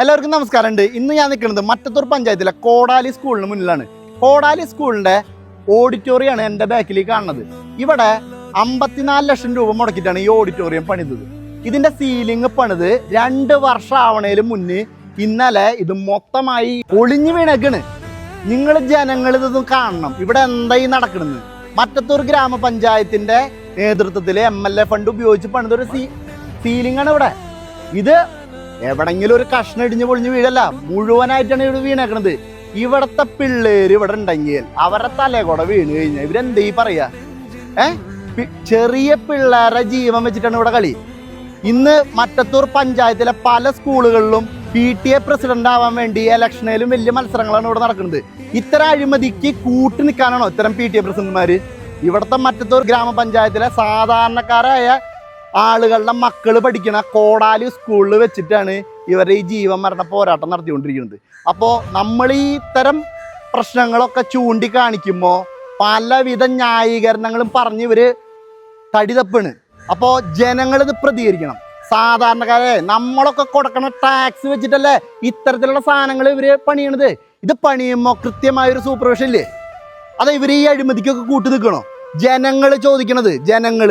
എല്ലാവർക്കും നമസ്കാരമുണ്ട്. ഇന്ന് ഞാൻ നിൽക്കുന്നത് മറ്റത്തൂർ പഞ്ചായത്തിലെ കോടാലി സ്കൂളിന് മുന്നിലാണ്. കോടാലി സ്കൂളിന്റെ ഓഡിറ്റോറിയമാണ് എന്റെ ബാക്കിൽ കാണുന്നത്. ഇവിടെ അമ്പത്തിനാല് ലക്ഷം രൂപ മുടക്കിയിട്ടാണ് ഈ ഓഡിറ്റോറിയം പണിതത്. ഇതിന്റെ സീലിംഗ് പണിത് രണ്ട് വർഷം ആവണേലും മുന്നേ ഇന്നലെ ഇത് മൊത്തമായി ഒളിഞ്ഞു വീണേക്കണ്. നിങ്ങൾ ജനങ്ങൾ ഇതൊന്നും കാണണം. ഇവിടെ എന്തായി നടക്കണെന്ന് മറ്റത്തൂർ ഗ്രാമപഞ്ചായത്തിന്റെ നേതൃത്വത്തിൽ എം എൽ എ ഫണ്ട് ഉപയോഗിച്ച് പണിതൊരു സീ സീലിംഗ് ആണ് ഇവിടെ. ഇത് എവിടെങ്കിലും ഒരു കഷ്ണം ഇടിഞ്ഞ് പൊളിഞ്ഞു വീഴല്ല മുഴുവനായിട്ടാണ് ഇവിടെ വീണേക്കണത്. ഇവിടത്തെ പിള്ളേര് ഇവിടെ ഉണ്ടെങ്കിൽ അവരുടെ തലേ കൂടെ വീണ് കഴിഞ്ഞാൽ ഇവരെന്തീ പറയാ? ഏ? ചെറിയ പിള്ളേരെ ജീവൻ വെച്ചിട്ടാണ് ഇവിടെ കളി. ഇന്ന് മറ്റത്തൂർ പഞ്ചായത്തിലെ പല സ്കൂളുകളിലും പി ടി എ പ്രസിഡന്റ് ആവാൻ വേണ്ടി ഇലക്ഷനിലും വലിയ മത്സരങ്ങളാണ് ഇവിടെ നടക്കുന്നത്. ഇത്തരം അഴിമതിക്ക് കൂട്ടി നിൽക്കാനാണോ ഇത്തരം പി ടി എ പ്രസിഡന്റ്മാര്? ഇവിടുത്തെ മറ്റത്തൂർ ഗ്രാമപഞ്ചായത്തിലെ സാധാരണക്കാരായ ആളുകളുടെ മക്കൾ പഠിക്കണ കോടാലി സ്കൂളിൽ വെച്ചിട്ടാണ് ഇവരുടെ ഈ ജീവൻ മരണ പോരാട്ടം നടത്തിക്കൊണ്ടിരിക്കുന്നത്. അപ്പോൾ നമ്മൾ ഈ ഇത്തരം പ്രശ്നങ്ങളൊക്കെ ചൂണ്ടിക്കാണിക്കുമ്പോൾ പലവിധ ന്യായീകരണങ്ങളും പറഞ്ഞ് ഇവർ തടിതപ്പാണ്. അപ്പോൾ ജനങ്ങളിത് പ്രതികരിക്കണം. സാധാരണക്കാരെ നമ്മളൊക്കെ കൊടുക്കണ ടാക്സ് വെച്ചിട്ടല്ലേ ഇത്തരത്തിലുള്ള സാധനങ്ങൾ ഇവർ പണിയണത്? ഇത് പണിയുമ്പോൾ കൃത്യമായൊരു സൂപ്പർവിഷൻ ഇല്ലേ? അതെ ഇവർ ഈ അഴിമതിക്കൊക്കെ കൂട്ടി നിൽക്കണോ ജനങ്ങൾ ചോദിക്കണത് ജനങ്ങൾ.